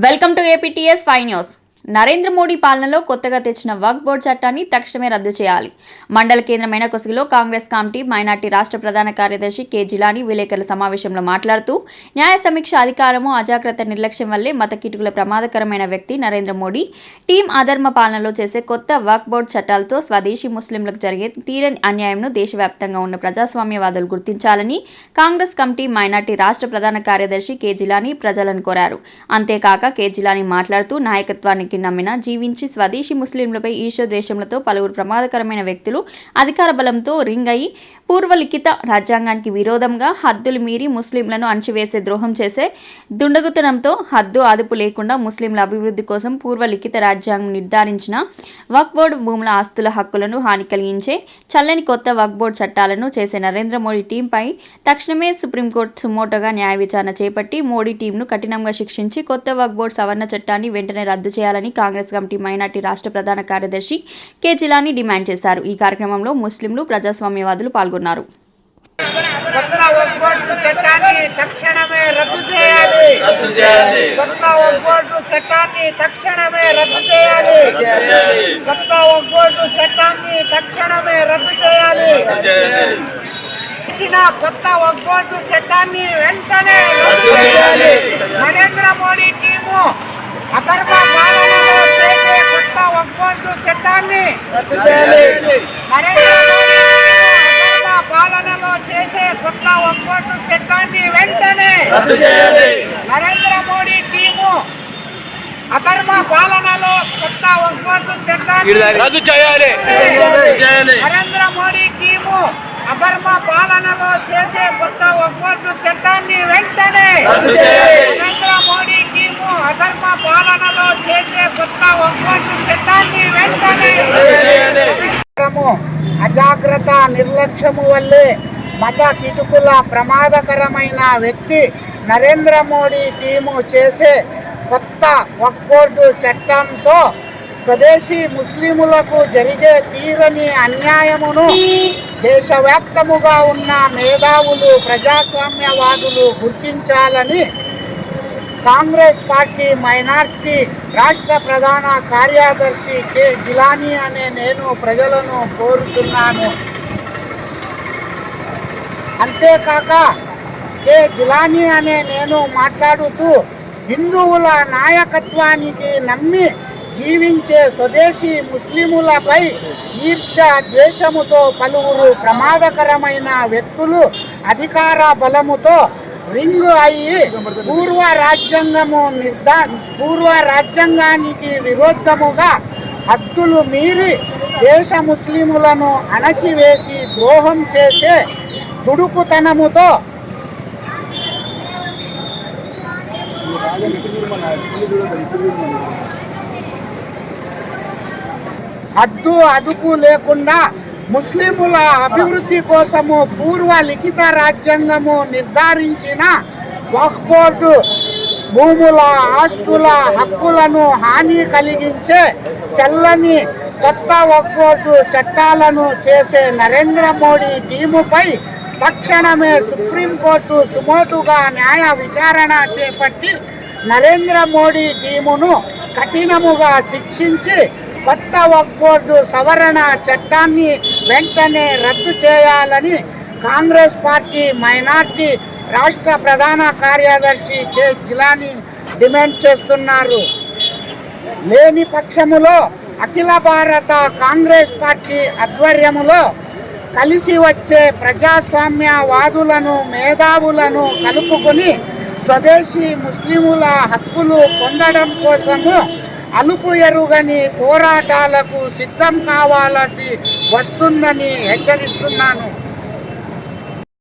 welcome to APTS five news Narendra Modi పాలనలో కొత్తగా తెచ్చిన వక్ బోర్డు చట్టాన్ని తక్షణమే రద్దు చేయాలి. మండల కేంద్రమైన కొసిగిలో కాంగ్రెస్ కమిటీ మైనార్టీ రాష్ట్ర ప్రధాన కార్యదర్శి కె జిలాని విలేకరుల సమావేశంలో మాట్లాడుతూ న్యాయ సమీక్ష అధికారము అజాగ్రత్త నిర్లక్ష్యం వల్లే మత కిటుకుల ప్రమాదకరమైన వ్యక్తి నరేంద్ర మోడీ. టీం అధర్మ పాలనలో చేసే కొత్త వక్ బోర్డు చట్టాలతో స్వదేశీ ముస్లింలకు జరిగే తీరని అన్యాయంను దేశవ్యాప్తంగా ఉన్న ప్రజాస్వామ్యవాదులు గుర్తించాలని కాంగ్రెస్ కమిటీ మైనార్టీ రాష్ట్ర ప్రధాన కార్యదర్శి కె జిలాని ప్రజలను కోరారు. అంతేకాక కె జిలాని మాట్లాడుతూ నాయకత్వాన్ని నాయకత్వానికి నమ్మిన జీవించి స్వదేశీ ముస్లింలపై ఈశో ద్వేషములతో పలువురు ప్రమాదకరమైన వ్యక్తులు అధికార బలంతో రింగ్ అయి పూర్వలిఖిత రాజ్యాంగానికి విరోధంగా హద్దులు మీరి ముస్లింలను అణచివేసే ద్రోహం చేసే దుండగుతనంతో హద్దు అదుపు లేకుండా ముస్లింల అభివృద్ధి కోసం పూర్వలిఖిత రాజ్యాంగం నిర్ధారించిన వక్ బోర్డు భూముల ఆస్తుల హక్కులను హాని కలిగించే చల్లని కొత్త వక్ బోర్డు చట్టాలను చేసే నరేంద్ర మోడీ టీంపై తక్షణమే సుప్రీంకోర్టు సుమోటోగా న్యాయ విచారణ చేపట్టి మోడీ టీంను కఠినంగా శిక్షించి కొత్త వక్ బోర్డు సవరణ చట్టాన్ని వెంటనే రద్దు చేయాలని కాంగ్రెస్ కమిటీ మైనార్టీ రాష్ట్ర ప్రధాన కార్యదర్శి కె. జిలాని డిమాండ్ చేశారు. ఈ కార్యక్రమంలో ముస్లింలు ప్రజాస్వామ్యవాదులు పాల్గొన్నారు. కొత్త చట్టాన్ని తక్షణమే రద్దు చేయాలి. కొత్త చట్టాన్ని తక్షణమే రద్దు చేయాలి. కొత్త చట్టాన్ని తక్షణమే రద్దు చేయాలి కొత్త చట్టాన్ని వెంటనే రద్దు చేయాలి. నరేంద్ర మోడీ టీము అధర్మ పాలనలో చేసే కొత్త ఒప్పందు చట్టాన్ని రద్దు చేయాలి. నరేంద్ర మోడీ అధర్మ పాలనలో చేసే కొత్త ఒప్పందు చట్టాన్ని వెంటనే రద్దు చేయాలి. నరేంద్ర మోడీ టీము అధర్మ పాలనలో కొత్త ఒప్పందు చట్టాన్ని రద్దు చేయాలి నరేంద్ర మోడీ టీము అధర్మ పాలనలో చేసే కొత్త ఒప్పందు చట్టాన్ని వెంటనే రద్దు చేయాలి. నరేంద్ర మోడీ టీము అధర్మ పాలనలో చేసే కొత్త ఒప్పందు చట్టాన్ని వెంటనే అజాగ్రత్త నిర్లక్ష్యము వల్లే మత కిటుకుల ప్రమాదకరమైన వ్యక్తి నరేంద్ర మోడీ టీము చేసే కొత్త వక్ బోర్డు చట్టంతో స్వదేశీ ముస్లిములకు జరిగే తీరని అన్యాయమును దేశవ్యాప్తముగా ఉన్న మేధావులు ప్రజాస్వామ్యవాదులు గుర్తించాలని కాంగ్రెస్ పార్టీ మైనార్టీ రాష్ట్ర ప్రధాన కార్యదర్శి కె. జిలానీ అనే నేను ప్రజలను కోరుతున్నాను. అంతేకాక కె. జిలానీ అనే నేను మాట్లాడుతూ హిందువుల నాయకత్వానికి నమ్మి జీవించే స్వదేశీ ముస్లిములపై ఈర్ష ద్వేషముతో పలువురు ప్రమాదకరమైన వ్యక్తులు అధికార బలముతో రింగ్ అయ్యి పూర్వ రాజ్యాంగము నిర్ధా పూర్వ రాజ్యాంగానికి విరుద్ధముగా హద్దులు మీరి దేశ ముస్లిములను అణచివేసి ద్రోహం చేసే దుడుకుతనముతో హద్దు అదుపు లేకుండా ముస్లిముల అభివృద్ధి కోసము పూర్వ లిఖిత రాజ్యాంగము నిర్ధారించిన వక్ఫ్ బోర్డు భూముల ఆస్తుల హక్కులను హాని కలిగించే చల్లని కొత్త వక్ఫ్బోర్డు చట్టాలను చేసే నరేంద్ర మోడీ టీముపై తక్షణమే సుప్రీంకోర్టు సుమోటుగా న్యాయ విచారణ చేపట్టి నరేంద్ర మోడీ టీమును కఠినముగా శిక్షించి కొత్త వక్ఫ్బోర్డు సవరణ చట్టాన్ని వెంటనే రద్దు చేయాలని కాంగ్రెస్ పార్టీ మైనార్టీ రాష్ట్ర ప్రధాన కార్యదర్శి కె జిలాని డిమాండ్ చేస్తున్నారు. లేని పక్షములో అఖిల భారత కాంగ్రెస్ పార్టీ ఆధ్వర్యములో కలిసి వచ్చే ప్రజాస్వామ్యవాదులను మేధావులను కలుపుకొని స్వదేశీ ముస్లిముల హక్కులు పొందడం కోసము అలుపు ఎరుగని పోరాటాలకు సిద్ధం కావాల్సి వస్తుందని హెచ్చరిస్తున్నాను.